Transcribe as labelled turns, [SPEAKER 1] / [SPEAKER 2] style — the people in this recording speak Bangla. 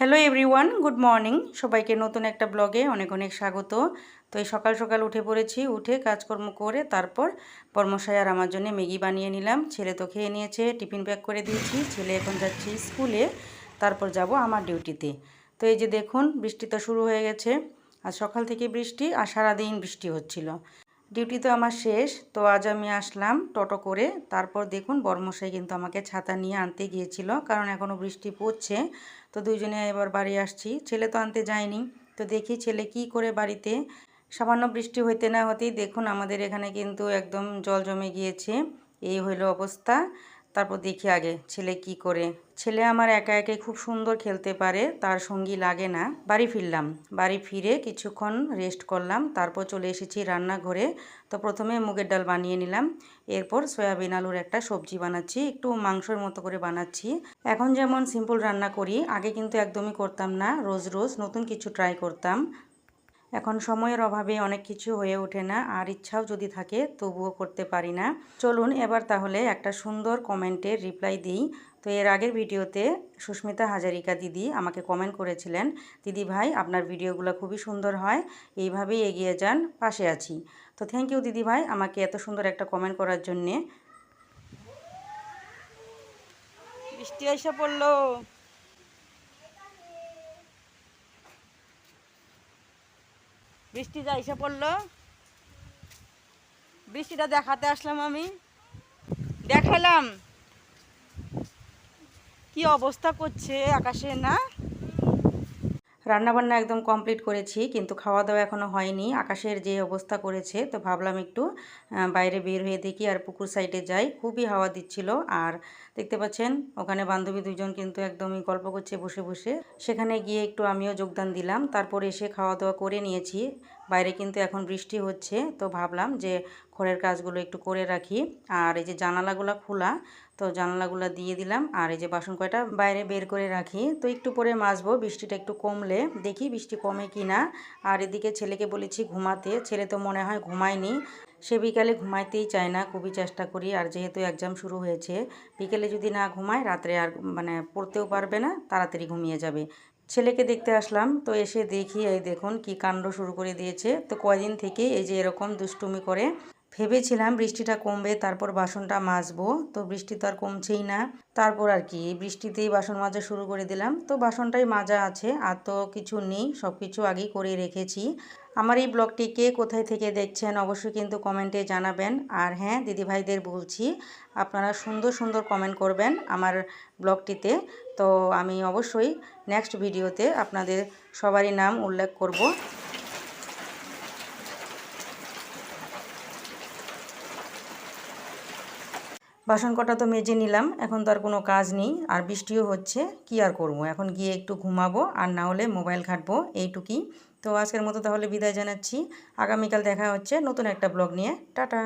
[SPEAKER 1] হ্যালো এভরিওয়ান গুড মর্নিং সবাইকে নতুন একটা ব্লগে অনেক অনেক স্বাগত। তো এই সকাল সকাল উঠে পড়েছি, উঠে কাজকর্ম করে তারপর পরমশাই আর আমার জন্য ম্যাগি বানিয়ে নিলাম। ছেলে তো খেয়ে নিয়েছে, টিফিন প্যাক করে দিয়েছি। ছেলে এখন যাচ্ছি স্কুলে, তারপর যাব আমার ডিউটিতে। তো এই যে দেখুন, বৃষ্টি তো শুরু হয়ে গেছে। আর সকাল থেকে বৃষ্টি আর সারাদিন বৃষ্টি হচ্ছিল। ডিউটি তো আমার শেষ, তো আজ আমি আসলাম টোটো করে। তারপর দেখুন বর্মশাই কিন্তু আমাকে ছাতা নিয়ে আনতে গিয়েছিল, কারণ এখনও বৃষ্টি পড়ছে। তো দুইজনে এবার বাড়ি আসছি। ছেলে তো আনতে যায়নি। তো দেখি ছেলে কি করে বাড়িতে? সামান্য বৃষ্টি হইতে না হতেই দেখুন আমাদের এখানে কিন্তু একদম জল জমে গিয়েছে। এই হইল অবস্থা। তারপর দেখি আগে ছেলে কি করে। ছেলে আমার একা একে খুব সুন্দর খেলতে পারে, তার সঙ্গী লাগে না। বাড়ি ফিরলাম। বাড়ি ফিরে কিছুক্ষণ রেস্ট করলাম, তারপর চলে এসেছি রান্নাঘরে। তো প্রথমে মুগের ডাল বানিয়ে নিলাম। এরপর সয়াবিন আলুর একটা সবজি বানাচ্ছি, একটু মাংসের মতো করে বানাচ্ছি। এখন যেমন সিম্পল রান্না করি, আগে কিন্তু একদমই করতাম না। রোজ রোজ নতুন কিছু ট্রাই করতাম। এখন সময়ের অভাবে অনেক কিছু হয়ে ওঠে না, আর ইচ্ছাও যদি থাকে তবুও করতে পারি না। চলুন এবার তাহলে একটা সুন্দর কমেন্টের রিপ্লাই দিই। তো এর আগের ভিডিওতে সুস্মিতা হাজারিকা দিদি আমাকে কমেন্ট করেছিলেন, দিদি ভাই, আপনার ভিডিওগুলো খুবই সুন্দর হয়, এইভাবেই এগিয়ে যান, পাশে আছি। তো থ্যাংক ইউ দিদি ভাই আমাকে এত সুন্দর একটা কমেন্ট করার জন্যে। বৃষ্টি এসে পড়ল। বৃষ্টি যা এসে পড়ল। বৃষ্টিটা দেখাতে আসলাম আমি। দেখালাম। কি অবস্থা করছে আকাশে না? রান্নাবান্না একদম কমপ্লিট করেছি, কিন্তু খাওয়া দাওয়া এখনও হয়নি। আকাশের যে অবস্থা করেছে, তো ভাবলাম একটু বাইরে বের হয়ে দেখি আর পুকুর সাইডে যাই। খুবই হাওয়া দিচ্ছিল। আর দেখতে পাচ্ছেন, ওখানে বান্ধবী দুজন কিন্তু একদমই গল্প করছে বসে বসে। সেখানে গিয়ে একটু আমিও যোগদান দিলাম। তারপর এসে খাওয়া দাওয়া করে নিয়েছি। বাইরে কিন্তু এখন বৃষ্টি হচ্ছে, তো ভাবলাম যে ঘরের কাজগুলো একটু করে রাখি। আর এই যে জানালাগুলো খোলা, তো জানালাগুলো দিয়ে দিলাম। আর এই যে বাসন কয়টা বাইরে বের করে রাখি, তো একটু পরে মাজবো, বৃষ্টিটা একটু কমলে দেখি বৃষ্টি কমে কি না আর এদিকে ছেলেকে বলেছি ঘুমাতে, ছেলে তো মনে হয় ঘুমায়নি। সে বিকালে ঘুমাইতেই চায় না, খুবই চেষ্টা করি। আর যেহেতু এক্সাম শুরু হয়েছে, বিকেলে যদি না ঘুমায়, রাত্রে আর মানে পড়তেও পারবে না, তাড়াতাড়ি ঘুমিয়ে যাবে। ছেলেকে দেখতে আসলাম, তো এসে দেখি, এই দেখুন কি কাণ্ড শুরু করে দিয়েছে। তো কয়দিন থেকে এই যে এরকম দুষ্টুমি করে। ভেবেছিলাম বৃষ্টিটা কমবে, তারপর বাসনটা মাজবো। তো বৃষ্টি তো আর কমছেই না। তারপর আর কি বৃষ্টিতেই বাসন মাজা শুরু করে দিলাম। তো বাসনটাই মাজা আছে, আর তো কিছু নেই সব কিছু আগেই করে রেখেছি। আমার এই ব্লগটিকে কোথায় থেকে দেখছেন অবশ্যই কিন্তু কমেন্টে জানাবেন। আর হ্যাঁ দিদিভাইদের বলছি, আপনারা সুন্দর সুন্দর কমেন্ট করবেন আমার ব্লগটিতে। তো আমি অবশ্যই নেক্সট ভিডিওতে আপনাদের সবারই নাম উল্লেখ করব। বাসন কটা তো মেজে নিলাম, এখন তো আর কোনো কাজ নেই, আর বৃষ্টিও হচ্ছে, কি আর করব? এখন গিয়ে একটু ঘুমাবো, আর না হলে মোবাইল ঘাঁটবো, এইটুকুই। তো আজকের মতো তাহলে বিদায় জানাচ্ছি, আগামীকাল দেখা হচ্ছে নতুন একটা ব্লগ নিয়ে, টাটা!